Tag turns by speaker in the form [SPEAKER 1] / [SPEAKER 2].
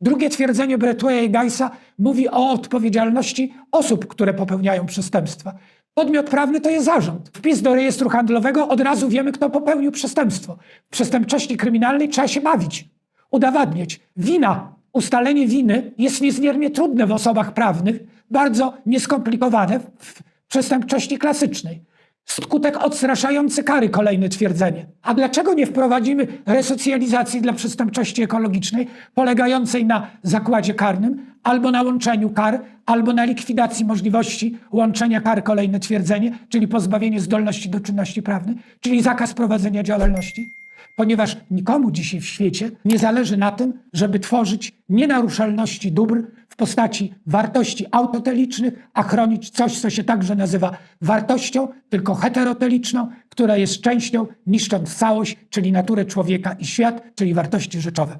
[SPEAKER 1] Drugie twierdzenie Bretwaya i Geisa mówi o odpowiedzialności osób, które popełniają przestępstwa. Podmiot prawny to jest zarząd. Wpis do rejestru handlowego od razu wiemy, kto popełnił przestępstwo. W przestępczości kryminalnej trzeba się bawić, udowadniać. Wina, ustalenie winy jest niezmiernie trudne w osobach prawnych, bardzo nieskomplikowane w przestępczości klasycznej. Skutek odstraszający kary, kolejne twierdzenie. A dlaczego nie wprowadzimy resocjalizacji dla przestępczości ekologicznej, polegającej na zakładzie karnym, albo na łączeniu kar, albo na likwidacji możliwości łączenia kar, kolejne twierdzenie, czyli pozbawienie zdolności do czynności prawnej, czyli zakaz prowadzenia działalności? Ponieważ nikomu dzisiaj w świecie nie zależy na tym, żeby tworzyć nienaruszalności dóbr w postaci wartości autotelicznych, a chronić coś, co się także nazywa wartością, tylko heteroteliczną, która jest częścią, niszcząc całość, czyli naturę człowieka i świat, czyli wartości rzeczowe.